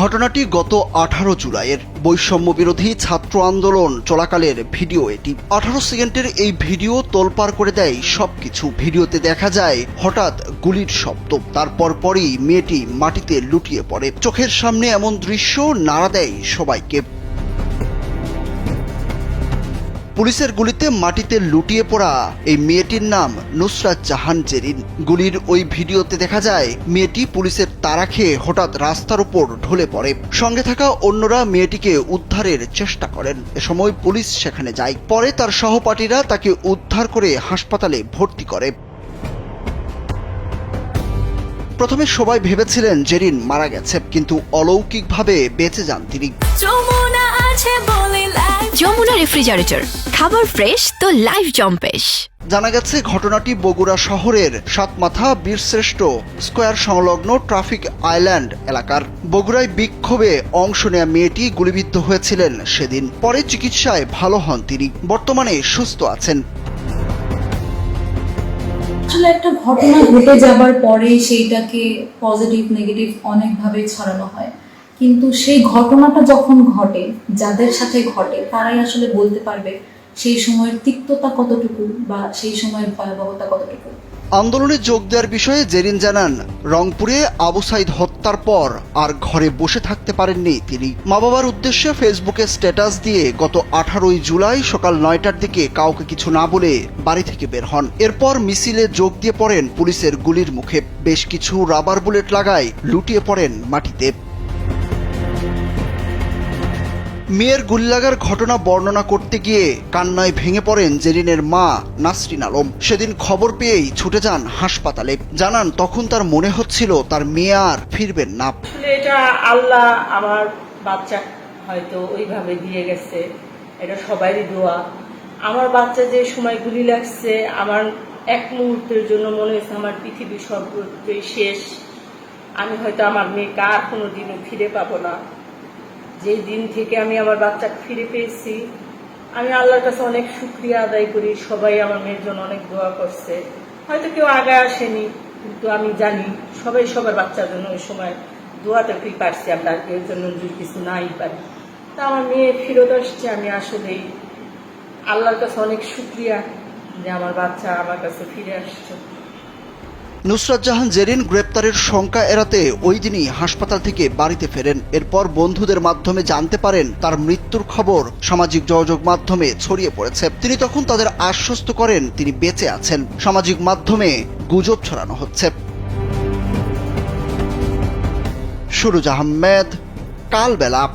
ঘটনাটি গত আঠারো জুলাইয়ের বৈষম্য বিরোধী ছাত্র আন্দোলন চলাকালের ভিডিও এটি। আঠারো সেকেন্ডের এই ভিডিও তোলপার করে দেয় সবকিছু। ভিডিওতে দেখা যায়, হঠাৎ গুলির শব্দ। তারপর পরই মেয়েটি মাটিতে লুটিয়ে পড়ে। চোখের সামনে এমন দৃশ্য নাড়া দেয় সবাইকে। পুলিশের গুলিতে মাটিতে লুটিয়ে পড়া এই মেয়েটির নাম নুসরাত জাহান জেরিন। গুলির ওই ভিডিওতে দেখা যায়, মেয়েটি পুলিশের তারা খেয়ে হঠাৎ রাস্তার উপর ঢলে পড়ে। সঙ্গে থাকা অন্যরা মেয়েটিকে উদ্ধারের চেষ্টা করেন। এ সময় পুলিশ সেখানে যায়। পরে তার সহপাঠীরা তাকে উদ্ধার করে হাসপাতালে ভর্তি করে। প্রথমে সবাই ভেবেছিলেন জেরিন মারা গেছে, কিন্তু অলৌকিকভাবে বেঁচে যান তিনি। যমুনা যমুনা রেফ্রিজারেটর খাবার ফ্রেশ তো লাইফ জম্পেশ। জানা গেছে ঘটনাটি বগুড়া শহরের সাতমাথা বীরশ্রেষ্ঠ স্কোয়ার সংলগ্ন ট্রাফিক আইল্যান্ড এলাকার। বগুড়ায় বিক্ষোভে অংশ নেয়া মেয়েটি গুলিবিদ্ধ হয়েছিলেন সেদিন। পরে চিকিৎসায় ভালো হন তিনি। বর্তমানে সুস্থ আছেন। আসলে একটা ঘটনা ঘটে যাবার পরে সেইটাকে পজিটিভ নেগেটিভ অনেকভাবে ছড়ানো হয়। কিন্তু সেই ঘটনাটা যখন ঘটে, যাদের সাথে ঘটে, তারাই আসলে বলতে পারবে সেই সময়ের তিক্ততা কতটুকু বা সেই সময়ের ভয়াবহতা কতটুকু। আন্দোলনে যোগ দেওয়ার বিষয়ে জেরিন জানান, রংপুরে আবু সাইদ হত্যার পর আর ঘরে বসে থাকতে পারেননি তিনি। মা বাবার উদ্দেশ্যে ফেসবুকে স্ট্যাটাস দিয়ে গত আঠারোই জুলাই সকাল নয়টার দিকে কাউকে কিছু না বলে বাড়ি থেকে বের হন। এরপর মিছিলে যোগ দিয়ে পড়েন পুলিশের গুলির মুখে। বেশ কিছু রাবার বুলেট লাগায় লুটিয়ে পড়েন মাটিতে। মেয়ের গুল্লাগার ঘটনা বর্ণনা করতে গিয়ে কান্নায় ভেঙে পড়েন জেরিনের মা, নাসরিন আলম। সেদিন খবর পেয়েই ছুটে যান হাসপাতালে। জানান, তখন তার মনে হচ্ছিল তার মেয়ে আর ফিরবেন না। এটা আল্লাহ আমার বাচ্চা হয়তো ওইভাবে দিয়ে গেছে। এটা সবারই দোয়া। আমার বাচ্চা যে সময় গুলি লাগছে, আমার এক মুহূর্তের জন্য মনে হয়েছে আমার পৃথিবী সর্বত্রই শেষ। আমি হয়তো আমার মেয়েকে আর কোনো দিনও ফিরে পাবো না। যে দিন থেকে আমি আমার বাচ্চাকে ফিরে পেয়েছি, আমি আল্লাহর কাছে অনেক শুক্রিয়া আদায় করি, সবাই আমার মেয়ের জন্য অনেক দোয়া করছে। হয়তো কেউ আগে আসেনি, কিন্তু আমি জানি সবাই সবার বাচ্চার জন্য ওই সময় দোয়াতে কি পারছি, আমরা এর জন্য যদি কিছু নাই পারি। তা আমার মেয়ে ফেরত আসছে, আমি আসলেই আল্লাহর কাছে অনেক শুক্রিয়া যে আমার বাচ্চা আমার কাছে ফিরে আসছে। নুসরাত জাহান জেরিন গ্রেপ্তারের শঙ্কা এড়াতে ওই দিনই হাসপাতাল থেকে বাড়িতে ফেরেন। এরপর বন্ধুদের মাধ্যমে জানতে পারেন তার মৃত্যুর খবর। সামাজিক যোগাযোগ মাধ্যমে ছড়িয়ে পড়েছে। তিনি তখন তাদের আশ্বস্ত করেন, তিনি বেঁচে আছেন। সামাজিক মাধ্যমে গুজব ছড়ানো হচ্ছে। সুরুজ আহমেদ, কালবেলা।